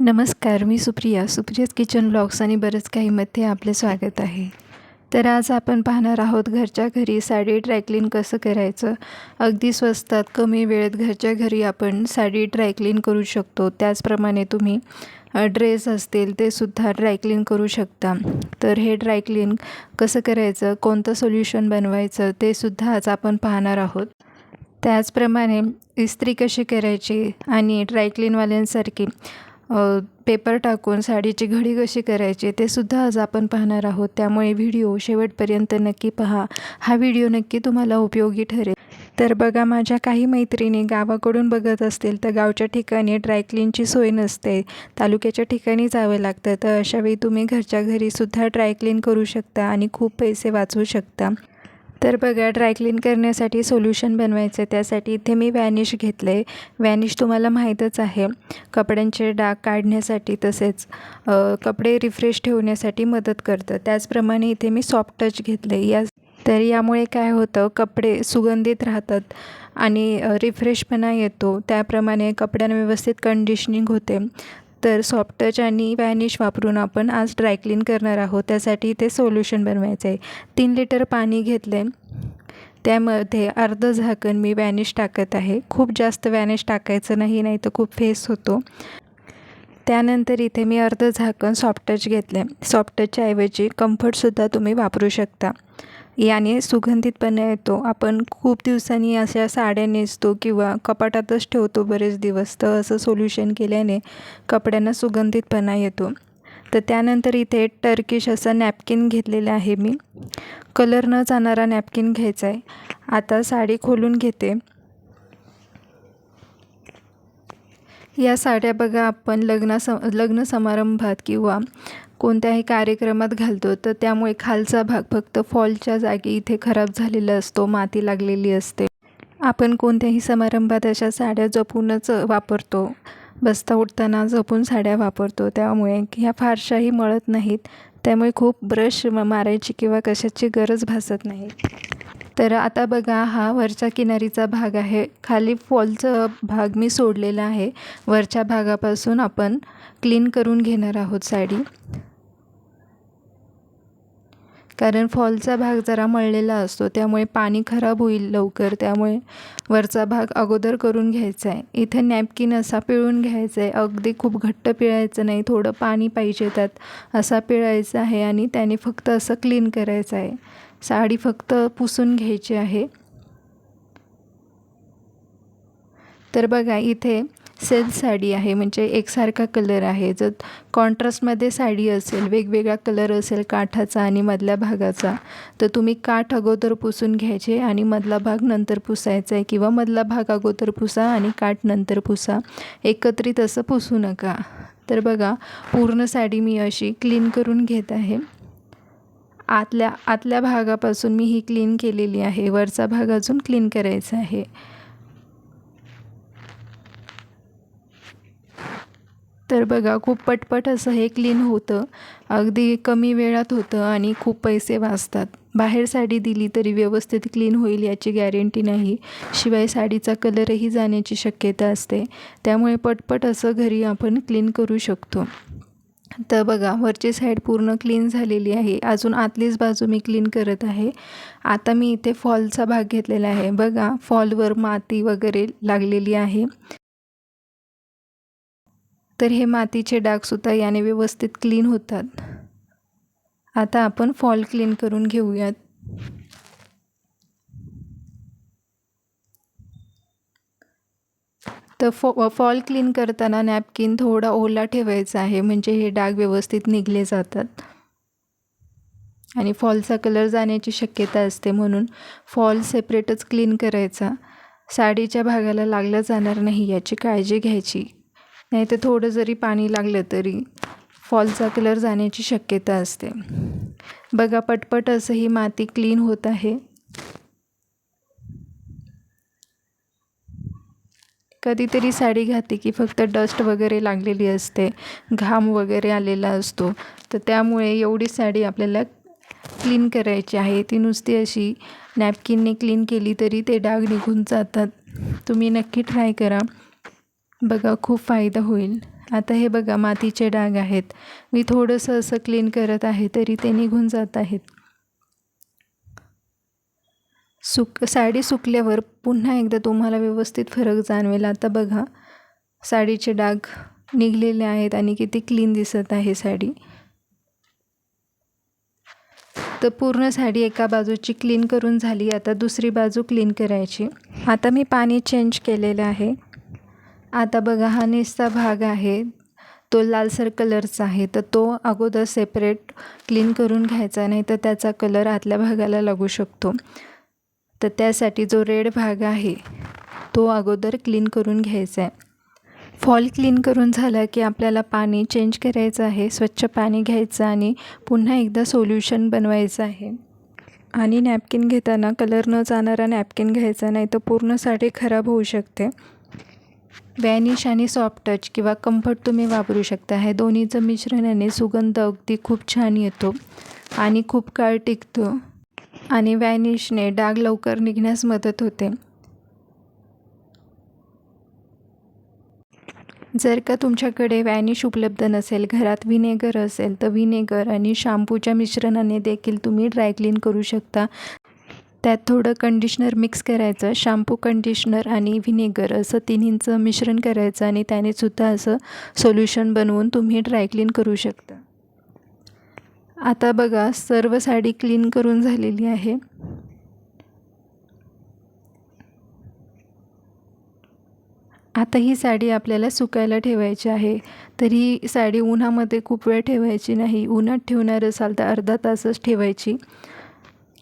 नमस्कार मी Supriya. Supriya's kitchen blogs आणि बरंच काहीमध्ये आपले स्वागत आहे. तर आज आपण पाहणार आहोत घरच्या घरी साडी ड्रायक्लीन कसं करायचं? अगदी स्वस्तात कमी वेळेत घरच्या घरी आपण साडी ड्रायक्लीन करू शकतो. त्याचप्रमाणे तुम्ही ड्रेस असतील ते सुद्धा ड्रायक्लीन करू शकता. तर हे ड्रायक्लीन कसं करायचं? कोणतं सोल्युशन बनवायचं? ते सुद्धा आज आपण पाहणार आहोत. त्याचप्रमाणे इस्त्री कशी करायची? आणि ड्रायक्लीनवाल्यांसारखी पेपर टाकून साडीची घडी कशी करायची ते सुद्धा आज आपण पाहणार आहोत. त्यामुळे व्हिडिओ शेवटपर्यंत नक्की पहा. हा व्हिडिओ नक्की तुम्हाला उपयोगी ठरेल. तर बघा माझ्या काही मैत्रिणी गावाकडून बघत असतील तर गावच्या ठिकाणी ड्रायक्लीनची सोय नसते. तालुक्याच्या ठिकाणी जावं लागतं. तर अशावेळी तुम्ही घरच्या घरीसुद्धा ड्रायक्लीन करू शकता आणि खूप पैसे वाचवू शकता. तर बघा ड्रायक्लीन करण्यासाठी सोल्युशन बनवायचं. आहे त्यासाठी इथे मी वॅनिश घेतलं. आहे वॅनिश तुम्हाला माहीतच आहे. कपड्यांचे डाग काढण्यासाठी तसेच कपडे रिफ्रेश ठेवण्यासाठी मदत करतं. त्याचप्रमाणे इथे मी सॉफ्ट टच घेतलं. आहे या तर यामुळे काय होतं कपडे सुगंधित राहतात आणि रिफ्रेशपणा येतो. त्याप्रमाणे कपड्यांना व्यवस्थित कंडिशनिंग होते. तर सॉफ्ट टच आणि वॅनिश वापरून आपण आज ड्रायक्लीन करणार आहोत. त्यासाठी ते सोल्युशन बनवायचं आहे तीन लिटर पाणी घेतलं आहे त्यामध्ये अर्ध झाकण मी वॅनिश टाकत आहे. खूप जास्त वॅनिश टाकायचं नाही नाही तर खूप फेस होतो. त्यानंतर इथे मी अर्ध झाकण सॉफ्ट टच घेतले सॉफ्ट टचच्या ऐवजी कम्फर्टसुद्धा तुम्ही वापरू शकता. याने सुगंधितपणा येतो. आपण खूप दिवसांनी अशा साड्या नेसतो किंवा कपाटातच ठेवतो बरेच दिवस. तर असं सोल्युशन केल्याने कपड्यांना सुगंधितपणा येतो. तर त्यानंतर इथे टर्किश असा नॅपकिन घेतलेला आहे मी. कलर न जाणारा नॅपकिन घ्यायचा आहे. आता साडी खोलून घेते. या साड्या बघा आपण लग्ना स लग्न समारंभात किंवा कोणत्याही कार्यक्रमात घालतो तर त्यामुळे खालचा भाग फक्त फॉलच्या जागी इथे खराब झालेला असतो माती लागलेली असते. आपण कोणत्याही समारंभात अशा साड्या जपूनच वापरतो. बसता उठताना जपून साड्या वापरतो त्यामुळे ह्या फारशाही मळत नाहीत. त्यामुळे खूप ब्रश मारायची किंवा कशाची गरज भासत नाही. तर आता बघा हा वरच्या किनारीचा भाग आहे. खाली फॉलचा भाग मी सोडलेला आहे. वरच्या भागापासून आपण क्लीन करून घेणार आहोत साडी. कारण फॉलचा भाग जरा मळलेला असतो त्यामुळे पाणी खराब होईल लवकर. त्यामुळे वरचा भाग अगोदर करून घ्यायचा आहे. इथे नॅपकिन असा पिळून घ्यायचा आहे. अगदी खूप घट्ट पिळायचं नाही थोडं पाणी पाहिजे त्यात असा पिळायचा आहे आणि त्याने फक्त असं क्लीन करायचं आहे. साडी फक्त पुसून घ्यायची आहे. तर बघा इथे सेल साडी आहे म्हणजे एकसारखा कलर आहे. जर कॉन्ट्रास्टमध्ये साडी असेल वेगवेगळा कलर असेल काठाचा आणि मधल्या भागाचा तर तुम्ही काठ अगोदर पुसून घ्यायचे आणि मधला भाग नंतर पुसायचा आहे किंवा मधला भाग अगोदर पुसा आणि काठ नंतर पुसा. एकत्रित असं पुसू नका. तर बघा पूर्ण साडी मी अशी क्लीन करून घेत आहे. आतल्या आतल्या भागापासून मी ही क्लीन केलेली आहे. वरचा भाग अजून क्लीन करायचा आहे. तर बघा खूप पटपट असं हे क्लीन होतं. अगदी कमी वेळात होतं आणि खूप पैसे वाचतात. बाहेर साडी दिली तरी व्यवस्थित क्लीन होईल याची गॅरंटी नाही. शिवाय साडीचा कलरही जाण्याची शक्यता असते. त्यामुळे पटपट असं घरी आपण क्लीन करू शकतो. तर बघा वरची साईड पूर्ण क्लीन झालेली आहे. अजून आतलीच बाजू मी क्लीन करत आहे. आता मी इथे फॉलचा भाग घेतलेला आहे. बघा फॉलवर माती वगैरे लागलेली आहे. तर हे मातीचे डागसुद्धा याने व्यवस्थित क्लीन होतात. आता आपण फॉल क्लीन करून घेऊयात. तर फॉ फॉल क्लीन करताना नॅपकिन थोडा ओला ठेवायचा आहे म्हणजे हे डाग व्यवस्थित निघले जातात. आणि फॉलचा कलर जाण्याची शक्यता असते म्हणून फॉल सेपरेटच क्लीन करायचा. साडीच्या भागाला लागला जाणार नाही याची काळजी घ्यायची. नाही तर थोडं जरी पाणी लागलं तरी फॉलचा कलर जाण्याची शक्यता असते. बघा पटपट असं ही माती क्लीन होत आहे. कधीतरी साडी घातली की फक्त डस्ट वगैरे लागलेली असते घाम वगैरे आलेला असतो. तर त्यामुळे एवढी साडी आपल्याला क्लीन करायची आहे. ती नुसती अशी नॅपकिनने क्लीन केली तरी ते डाग निघून जातात. तुम्ही नक्की ट्राय करा. बघा खूप फायदा होईल. आता हे बघा मातीचे डाग आहेत. मी थोडंसं असं क्लीन करत आहे तरी ते निघून जात आहेत. सुक साडी सुकल्यावर पुन्हा एकदा तुम्हाला व्यवस्थित फरक जाणवेल. आता बघा साडीचे डाग निघलेले आहेत आणि किती क्लीन दिसत आहे साडी. तर पूर्ण साडी एका बाजूची क्लीन करून झाली. आता दुसरी बाजू क्लीन करायची. आता मी पाणी चेंज केलेलं आहे. आता बघा हा निस्ता भाग आहे. तो लालसर कलरचा आहे. तर तो अगोदर सेपरेट क्लीन करून घ्यायचा नाही तर त्याचा कलर आतल्या भागाला लागू शकतो. तर त्यासाठी जो रेड भाग आहे तो अगोदर क्लीन करून घ्यायचा आहे. फॉल क्लीन करून झाला की आपल्याला पाणी चेंज करायचं आहे स्वच्छ पाणी घ्यायचं आणि पुन्हा एकदा सोल्युशन बनवायचं आहे. आणि नॅपकिन घेताना कलर न जाणारा नॅपकिन घ्यायचा नाही तर पूर्ण साडी खराब होऊ शकते. वॅनिश आणि सॉफ्ट टच किंवा कम्फर्ट तुम्ही वापरू शकता. हे दोन्हीचं मिश्रणाने सुगंध अगदी खूप छान येतो आणि खूप काळ टिकतो. आणि वॅनिशने डाग लवकर निघण्यास मदत होते. जर का तुमच्याकडे वॅनिश उपलब्ध नसेल घरात विनेगर असेल तर विनेगर आणि शॅम्पूच्या मिश्रणाने देखील तुम्ही ड्रायक्लीन करू शकता. त्यात थोडं कंडिशनर मिक्स करायचं शॅम्पू कंडिशनर आणि व्हिनेगर असं तिन्हींचं मिश्रण करायचं आणि त्यानेसुद्धा असं सोल्युशन बनवून तुम्ही ड्रायक्लीन करू शकता. आता बघा सर्व साडी क्लीन करून झालेली आहे. आता ही साडी आपल्याला सुकायला ठेवायची आहे. तर ही साडी उन्हामध्ये खूप वेळ ठेवायची नाही. उन्हात ठेवणार असाल तर अर्धा तासच ठेवायची.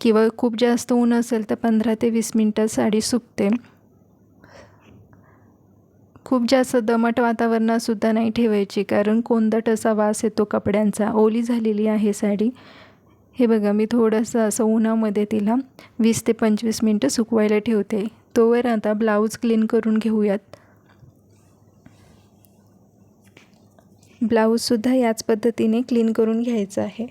किंवा खूप जास्त ऊन असेल तर पंधरा ते वीस मिनटात साडी सुकते. खूप जास्त दमट वातावरणातसुद्धा नाही ठेवायची कारण कोंदट असा वास येतो कपड्यांचा. ओली झालेली आहे साडी. हे बघा मी थोडंसं असं उन्हामध्ये तिला वीस ते पंचवीस मिनटं सुकवायला ठेवते. तोवर आता ब्लाऊज क्लीन करून घेऊयात. ब्लाऊजसुद्धा याच पद्धतीने क्लीन करून घ्यायचं आहे.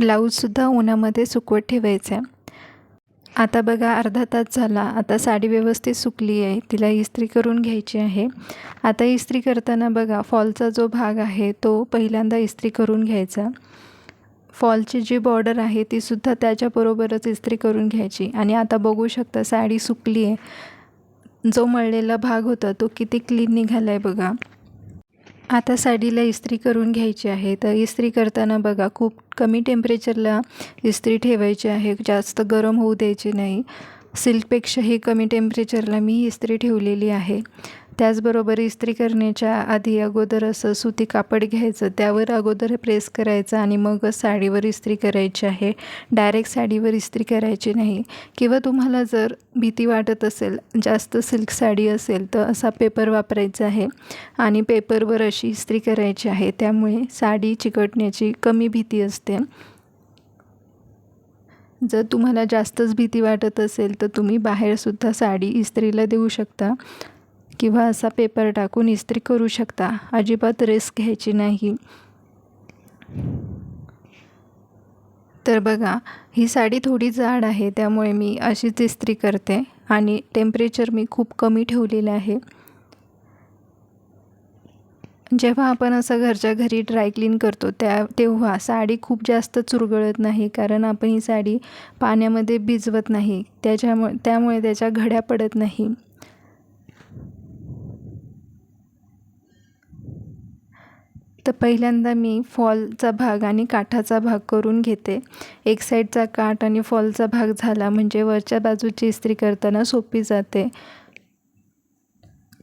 ब्लाऊजसुद्धा उन्हामध्ये सुकवत ठेवायचं. आहे आता बघा अर्धा तास झाला. आता साडी व्यवस्थित सुकली आहे. तिला इस्त्री करून घ्यायची आहे. आता इस्त्री करताना बघा फॉलचा जो भाग आहे तो पहिल्यांदा इस्त्री करून घ्यायचा. फॉलची जी बॉर्डर आहे तीसुद्धा त्याच्याबरोबरच इस्त्री करून घ्यायची. आणि आता बघू शकता साडी सुकली आहे. जो मळलेला भाग होता तो किती क्लीन निघाला आहे बघा. आता साडीला इस्त्री करून घ्यायची आहे. तर इस्त्री करताना बघा खूप कमी टेम्परेचरला इस्त्री ठेवायची आहे. जास्त गरम होऊ द्यायची नाही. सिल्कपेक्षाही कमी टेम्परेचरला मी इस्त्री ठेवलेली आहे. त्याचबरोबर इस्त्री करण्याच्या आधी अगोदर असं सुती कापड घ्यायचं त्यावर अगोदर प्रेस करायचं आणि मग साडीवर इस्त्री करायची आहे. डायरेक्ट साडीवर इस्त्री करायची नाही. किंवा तुम्हाला जर भीती वाटत असेल जास्त सिल्क साडी असेल तर असा पेपर वापरायचा आहे आणि पेपरवर अशी इस्त्री करायची आहे. त्यामुळे साडी चिकटण्याची कमी भीती असते. जर तुम्हाला जास्तच भीती वाटत असेल तर तुम्ही बाहेरसुद्धा साडी इस्त्रीला देऊ शकता. किंवा असा पेपर टाकून इस्त्री करू शकता. अजिबात रिस्क घ्यायची नाही. तर बघा ही साडी थोडी जाड आहे त्यामुळे मी अशीच इस्त्री करते. आणि टेम्परेचर मी खूप कमी ठेवलेलं आहे. जेव्हा आपण असं घरच्या घरी ड्रायक्लीन करतो त्या तेव्हा साडी खूप जास्त चुरगळत नाही कारण आपण ही साडी पाण्यामध्ये भिजवत नाही. त्याच्यामुळे त्यामुळे त्याच्या घड्या पडत नाही. तर पहिल्यांदा मी फॉलचा भाग आणि काठाचा भाग करून घेते. एक साईडचा काठ आणि फॉलचा भाग झाला म्हणजे वरच्या बाजूची इस्त्री करताना सोपी जाते.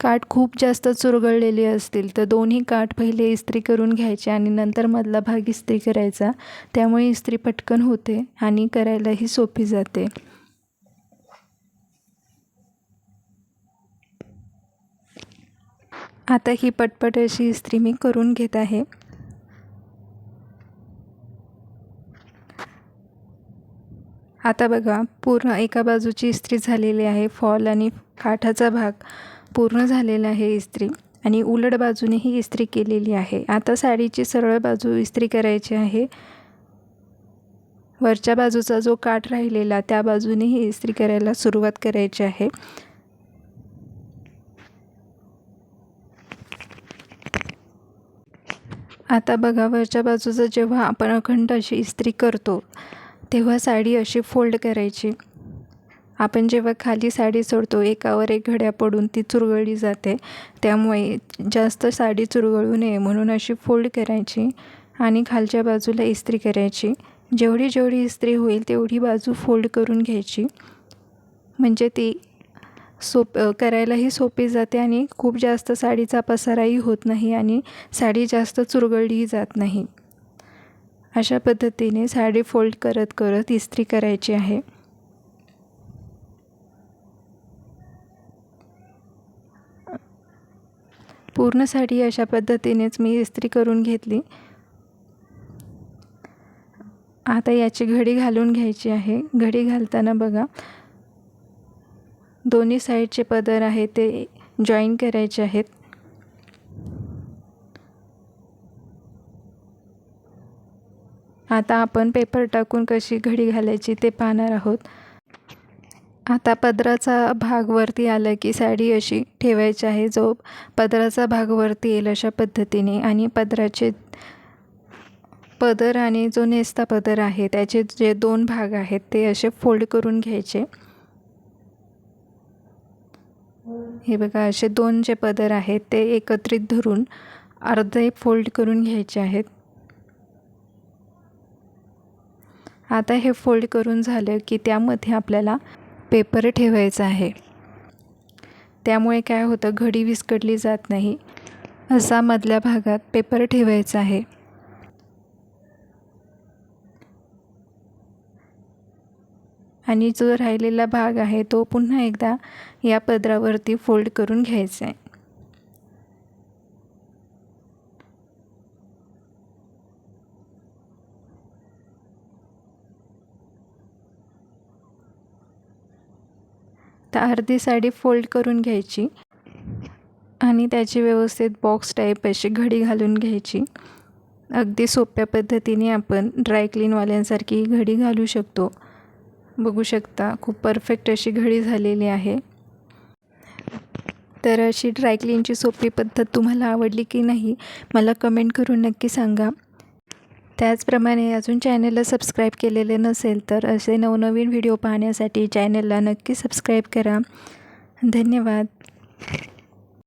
काठ खूप जास्त चुरगळलेले असतील तर दोन्ही काठ पहिले इस्त्री करून घ्यायचे आणि नंतर मधला भाग इस्त्री करायचा. त्यामुळे इस्त्री पटकन होते आणि करायलाही सोपी जाते. आता ही पटपट अशी इस्त्री मी करून घेत आहे. आता बघा पूर्ण एका बाजूची इस्त्री झालेली आहे. फॉल आणि काठाचा भाग पूर्ण झालेला आहे इस्त्री आणि उलट बाजूनेही इस्त्री केलेली आहे. आता साडीची सरळ बाजू इस्त्री करायची आहे. वरच्या बाजूचा जो काठ राहिलेला त्या बाजूने ही इस्त्री करायला सुरुवात करायची आहे. आता बघा वरच्या बाजूचं जेव्हा आपण अखंड अशी इस्त्री करतो तेव्हा साडी अशी फोल्ड करायची. आपण जेव्हा खाली साडी सोडतो एकावर एक घड्या पडून ती चुरगळली जाते. त्यामुळे जास्त साडी चुरगळू नये म्हणून अशी फोल्ड करायची आणि खालच्या बाजूला इस्त्री करायची. जेवढी जेवढी इस्त्री होईल तेवढी बाजू फोल्ड करून घ्यायची. म्हणजे ती सोप करायलाही सोपी जाते आणि खूप जास्त साडीचा पसाराही होत नाही आणि साडी जास्त चुरगळलीही जात नाही. अशा पद्धतीने साडी फोल्ड करत करत इस्त्री करायची आहे. पूर्ण साडी अशा पद्धतीनेच मी इस्त्री करून घेतली. आता याची घडी घालून घ्यायची आहे. घडी घालताना बघा दोन्ही साईडचे पदर आहे ते जॉईन करायचे आहेत. आता आपण पेपर टाकून कशी घडी घालायची ते पाहणार आहोत. आता पदराचा भाग वरती आला की साडी अशी ठेवायची आहे जो पदराचा भाग वरती येईल अशा पद्धतीने. आणि पदराचे पदर आणि जो नेस्ता पदर आहे त्याचे जे दोन भाग आहेत ते असे फोल्ड करून घ्यायचे. हे बघा असे दोन जे पदर आहेत ते एकत्रित धरून अर्धे फोल्ड करून घ्यायचे आहेत. आता हे फोल्ड करून झालं की त्यामध्ये आपल्याला पेपर ठेवायचा आहे. त्यामुळे काय होतं घडी विस्कटली जात नाही. असा मधल्या भागात पेपर ठेवायचा आहे. आणि जो राहिलेला भाग आहे तो पुन्हा एकदा या पदरावरती फोल्ड करून घ्यायचा आहे. तर अर्धी साडी फोल्ड करून घ्यायची आणि त्याची व्यवस्थित बॉक्स टाईप अशी घडी घालून घ्यायची. अगदी सोप्या पद्धतीने आपण ड्रायक्लीनवाल्यांसारखी घडी घालू शकतो. बघू शकता खूप परफेक्ट अशी घडी झालेली आहे. तर अशी ड्रायक्लीनची सोपी पद्धत तुम्हाला आवडली की नाही मला कमेंट करून नक्की सांगा. त्याचप्रमाणे अजून चॅनलला सबस्क्राईब केलेले नसेल तर असे नवनवीन व्हिडिओ पाहण्यासाठी चॅनलला नक्की सबस्क्राईब करा. धन्यवाद.